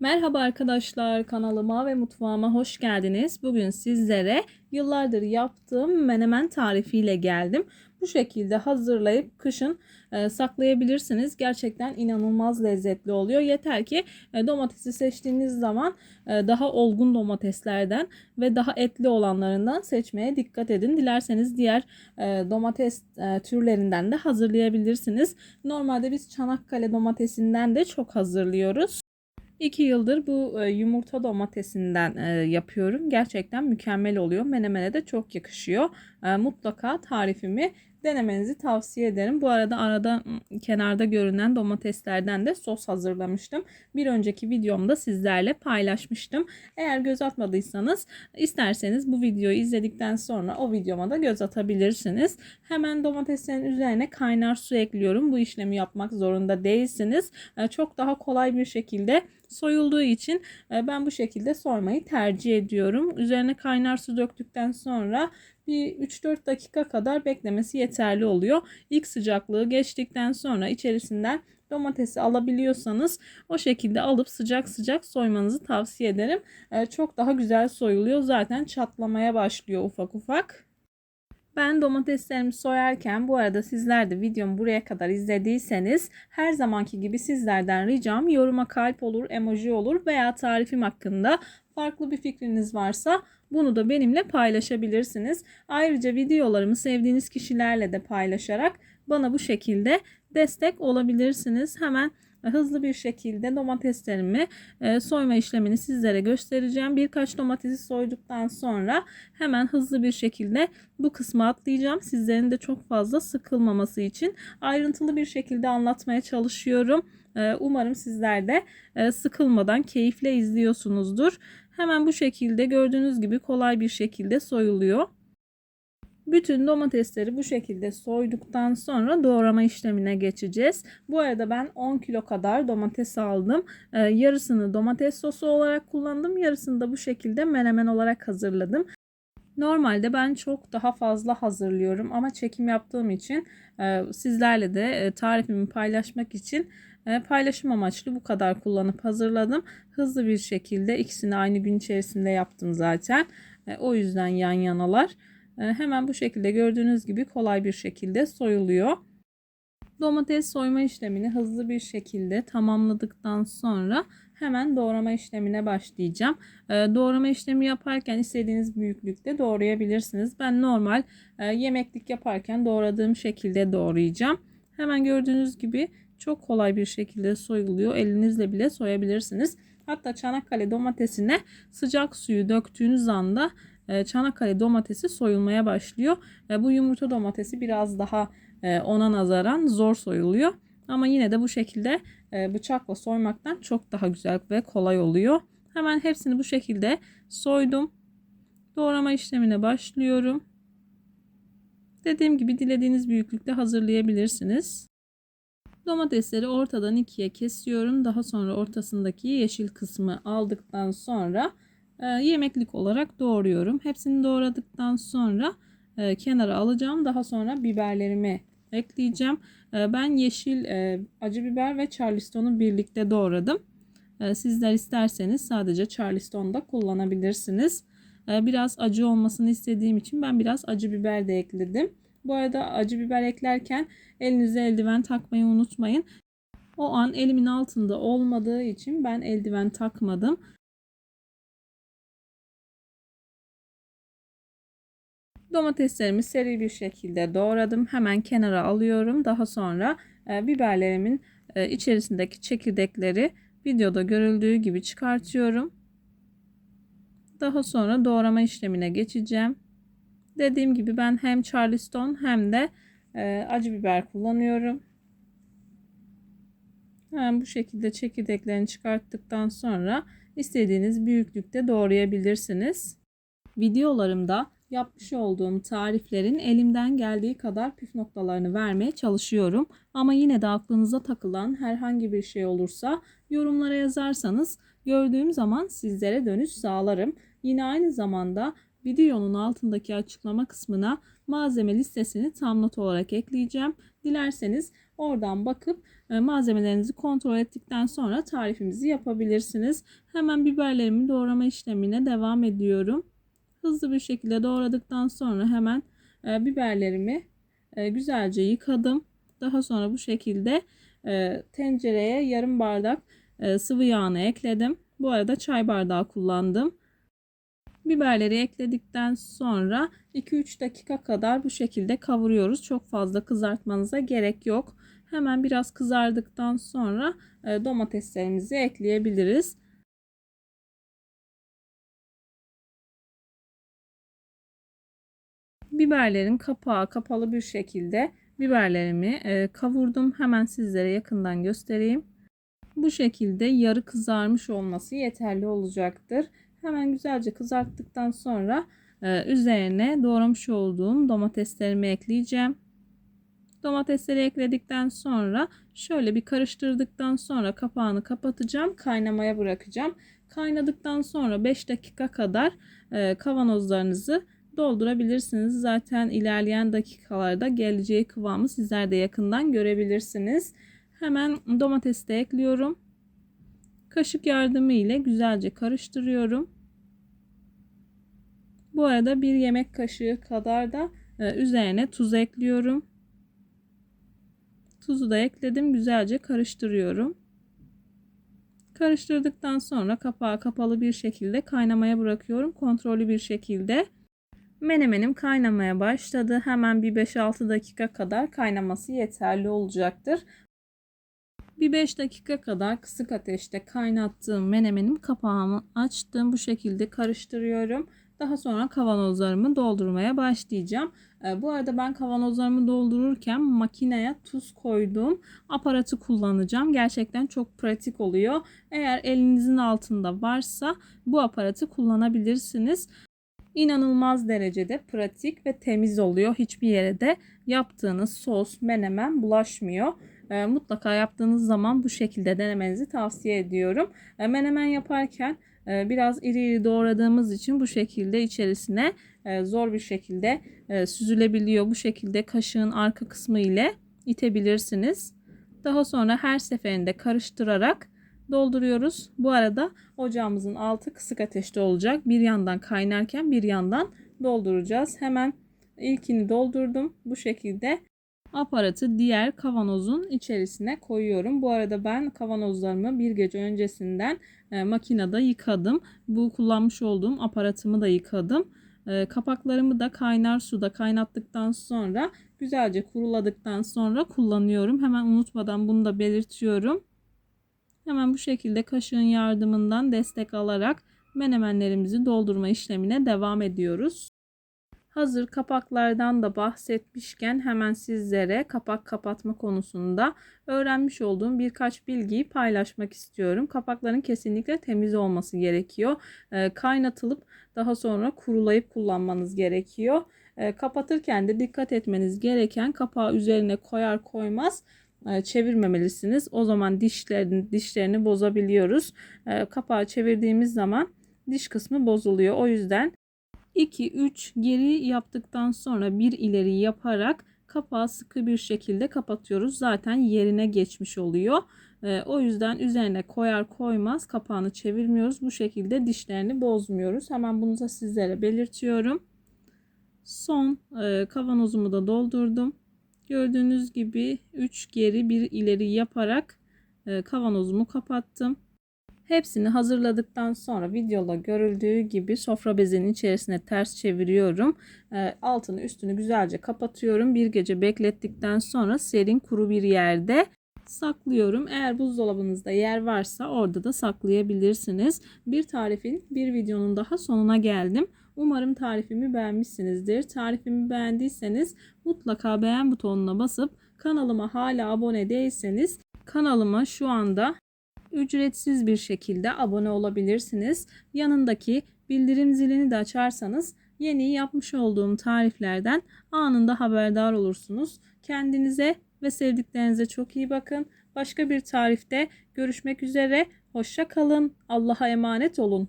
Merhaba arkadaşlar kanalıma ve mutfağıma hoş geldiniz. Bugün sizlere yıllardır yaptığım menemen tarifiyle geldim. Bu şekilde hazırlayıp kışın e, saklayabilirsiniz. Gerçekten inanılmaz lezzetli oluyor. Yeter ki e, domatesi seçtiğiniz zaman e, daha olgun domateslerden ve daha etli olanlarından seçmeye dikkat edin. Dilerseniz diğer e, domates e, türlerinden de hazırlayabilirsiniz. Normalde biz Çanakkale domatesinden de çok hazırlıyoruz. 2 yıldır bu e, yumurta domatesinden e, yapıyorum. Gerçekten mükemmel oluyor. Menemene de çok yakışıyor. E, mutlaka tarifimi denemenizi tavsiye ederim. Bu arada arada kenarda görünen domateslerden de sos hazırlamıştım. Bir önceki videomda sizlerle paylaşmıştım. Eğer göz atmadıysanız isterseniz bu videoyu izledikten sonra o videoma da göz atabilirsiniz. Hemen domateslerin üzerine kaynar su ekliyorum. Bu işlemi yapmak zorunda değilsiniz. Çok daha kolay bir şekilde soyulduğu için ben bu şekilde soymayı tercih ediyorum. Üzerine kaynar su döktükten sonra bir 3-4 dakika kadar beklemesi yeterli oluyor. İlk sıcaklığı geçtikten sonra içerisinden domatesi alabiliyorsanız o şekilde alıp sıcak sıcak soymanızı tavsiye ederim. Ee, çok daha güzel soyuluyor. Zaten çatlamaya başlıyor ufak ufak. Ben domateslerimi soyarken bu arada sizler de videomu buraya kadar izlediyseniz her zamanki gibi sizlerden ricam yoruma kalp olur, emoji olur veya tarifim hakkında farklı bir fikriniz varsa bunu da benimle paylaşabilirsiniz. Ayrıca videolarımı sevdiğiniz kişilerle de paylaşarak bana bu şekilde destek olabilirsiniz. Hemen hızlı bir şekilde domateslerimi e, soyma işlemini sizlere göstereceğim. Birkaç domatesi soyduktan sonra hemen hızlı bir şekilde bu kısmı atlayacağım. Sizlerin de çok fazla sıkılmaması için ayrıntılı bir şekilde anlatmaya çalışıyorum. E, umarım sizler de e, sıkılmadan keyifle izliyorsunuzdur. Hemen bu şekilde gördüğünüz gibi kolay bir şekilde soyuluyor. Bütün domatesleri bu şekilde soyduktan sonra doğrama işlemine geçeceğiz. Bu arada ben 10 kilo kadar domates aldım. Ee, yarısını domates sosu olarak kullandım. Yarısını da bu şekilde menemen olarak hazırladım. Normalde ben çok daha fazla hazırlıyorum ama çekim yaptığım için e, sizlerle de e, tarifimi paylaşmak için e, paylaşım amaçlı bu kadar kullanıp hazırladım. Hızlı bir şekilde ikisini aynı gün içerisinde yaptım zaten. O yüzden yan yanalar. Hemen bu şekilde gördüğünüz gibi kolay bir şekilde soyuluyor. Domates soyma işlemini hızlı bir şekilde tamamladıktan sonra hemen doğrama işlemine başlayacağım. Doğrama işlemi yaparken istediğiniz büyüklükte doğrayabilirsiniz. Ben normal yemeklik yaparken doğradığım şekilde doğrayacağım. Hemen gördüğünüz gibi çok kolay bir şekilde soyuluyor. Elinizle bile soyabilirsiniz. Hatta Çanakkale domatesine sıcak suyu döktüğünüz anda e, Çanakkale domatesi soyulmaya başlıyor. E, bu yumurta domatesi biraz daha e, ona nazaran zor soyuluyor. Ama yine de bu şekilde bıçakla soymaktan çok daha güzel ve kolay oluyor. Hemen hepsini bu şekilde soydum. Doğrama işlemine başlıyorum. Dediğim gibi dilediğiniz büyüklükte hazırlayabilirsiniz. Domatesleri ortadan ikiye kesiyorum. Daha sonra ortasındaki yeşil kısmı aldıktan sonra e, yemeklik olarak doğruyorum. Hepsini doğradıktan sonra e, kenara alacağım. Daha sonra biberlerimi ekleyeceğim. E, ben yeşil e, acı biber ve charleston'u birlikte doğradım. E, sizler isterseniz sadece charleston da kullanabilirsiniz. E, biraz acı olmasını istediğim için ben biraz acı biber de ekledim. Bu arada acı biber eklerken elinize eldiven takmayı unutmayın. O an elimin altında olmadığı için ben eldiven takmadım. Domateslerimi seri bir şekilde doğradım. Hemen kenara alıyorum. Daha sonra e, biberlerimin e, içerisindeki çekirdekleri videoda görüldüğü gibi çıkartıyorum. Daha sonra doğrama işlemine geçeceğim. Dediğim gibi ben hem Charleston hem de e, acı biber kullanıyorum. Hemen bu şekilde çekirdeklerini çıkarttıktan sonra istediğiniz büyüklükte doğrayabilirsiniz. Videolarımda yapmış olduğum tariflerin elimden geldiği kadar püf noktalarını vermeye çalışıyorum. Ama yine de aklınıza takılan herhangi bir şey olursa yorumlara yazarsanız gördüğüm zaman sizlere dönüş sağlarım. Yine aynı zamanda Videonun altındaki açıklama kısmına malzeme listesini tam not olarak ekleyeceğim. Dilerseniz Oradan bakıp e, malzemelerinizi kontrol ettikten sonra tarifimizi yapabilirsiniz. Hemen biberlerimi doğrama işlemine devam ediyorum. Hızlı bir şekilde doğradıktan sonra hemen e, biberlerimi e, güzelce yıkadım. Daha sonra bu şekilde e, tencereye yarım bardak e, sıvı yağını ekledim. Bu arada çay bardağı kullandım. Biberleri ekledikten sonra 2-3 dakika kadar bu şekilde kavuruyoruz. Çok fazla kızartmanıza gerek yok. Hemen biraz kızardıktan sonra e, domateslerimizi ekleyebiliriz. Biberlerin kapağı kapalı bir şekilde biberlerimi e, kavurdum. Hemen sizlere yakından göstereyim. Bu şekilde yarı kızarmış olması yeterli olacaktır. Hemen güzelce kızarttıktan sonra e, üzerine doğramış olduğum domateslerimi ekleyeceğim. Domatesleri ekledikten sonra şöyle bir karıştırdıktan sonra kapağını kapatacağım. Kaynamaya bırakacağım. Kaynadıktan sonra 5 dakika kadar e, kavanozlarınızı doldurabilirsiniz. Zaten ilerleyen dakikalarda geleceği kıvamı sizler de yakından görebilirsiniz. Hemen domatesi de ekliyorum. Kaşık yardımı ile güzelce karıştırıyorum. Bu arada bir yemek kaşığı kadar da e, üzerine tuz ekliyorum. Tuzu da ekledim. Güzelce karıştırıyorum. Karıştırdıktan sonra kapağı kapalı bir şekilde kaynamaya bırakıyorum. Kontrollü bir şekilde. Menemenim kaynamaya başladı. Hemen bir 5-6 dakika kadar kaynaması yeterli olacaktır. Bir 5 dakika kadar kısık ateşte kaynattığım menemenim kapağımı açtım. Bu şekilde karıştırıyorum. Daha sonra kavanozlarımı doldurmaya başlayacağım. E, bu arada ben kavanozlarımı doldururken makineye tuz koyduğum aparatı kullanacağım. Gerçekten çok pratik oluyor. Eğer elinizin altında varsa bu aparatı kullanabilirsiniz. İnanılmaz derecede pratik ve temiz oluyor. Hiçbir yere de yaptığınız sos, menemen bulaşmıyor. E, mutlaka yaptığınız zaman bu şekilde denemenizi tavsiye ediyorum. E, menemen yaparken e, biraz iri iri doğradığımız için bu şekilde içerisine e, zor bir şekilde e, süzülebiliyor. Bu şekilde kaşığın arka kısmı ile itebilirsiniz. Daha sonra her seferinde karıştırarak dolduruyoruz. Bu arada ocağımızın altı kısık ateşte olacak. Bir yandan kaynarken bir yandan dolduracağız. Hemen ilkini doldurdum. Bu şekilde aparatı diğer kavanozun içerisine koyuyorum. Bu arada ben kavanozlarımı bir gece öncesinden e, makinede yıkadım. Bu kullanmış olduğum aparatımı da yıkadım. E, kapaklarımı da kaynar suda kaynattıktan sonra güzelce kuruladıktan sonra kullanıyorum. Hemen unutmadan bunu da belirtiyorum. Hemen bu şekilde kaşığın yardımından destek alarak menemenlerimizi doldurma işlemine devam ediyoruz. Hazır kapaklardan da bahsetmişken hemen sizlere kapak kapatma konusunda öğrenmiş olduğum birkaç bilgiyi paylaşmak istiyorum. Kapakların kesinlikle temiz olması gerekiyor. E, kaynatılıp daha sonra kurulayıp kullanmanız gerekiyor. E, kapatırken de dikkat etmeniz gereken kapağı üzerine koyar koymaz çevirmemelisiniz. O zaman dişlerini, dişlerini bozabiliyoruz. E, kapağı çevirdiğimiz zaman diş kısmı bozuluyor. O yüzden 2-3 geri yaptıktan sonra bir ileri yaparak kapağı sıkı bir şekilde kapatıyoruz. Zaten yerine geçmiş oluyor. E, o yüzden üzerine koyar koymaz kapağını çevirmiyoruz. Bu şekilde dişlerini bozmuyoruz. Hemen bunu da sizlere belirtiyorum. Son e, kavanozumu da doldurdum. Gördüğünüz gibi 3 geri bir ileri yaparak e, kavanozumu kapattım. Hepsini hazırladıktan sonra videoda görüldüğü gibi sofra bezinin içerisine ters çeviriyorum. E, altını üstünü güzelce kapatıyorum. Bir gece beklettikten sonra serin kuru bir yerde saklıyorum. Eğer buzdolabınızda yer varsa orada da saklayabilirsiniz. Bir tarifin bir videonun daha sonuna geldim. Umarım tarifimi beğenmişsinizdir. Tarifimi beğendiyseniz mutlaka beğen butonuna basıp kanalıma hala abone değilseniz kanalıma şu anda ücretsiz bir şekilde abone olabilirsiniz. Yanındaki bildirim zilini de açarsanız yeni yapmış olduğum tariflerden anında haberdar olursunuz. Kendinize ve sevdiklerinize çok iyi bakın. Başka bir tarifte görüşmek üzere. Hoşça kalın. Allah'a emanet olun.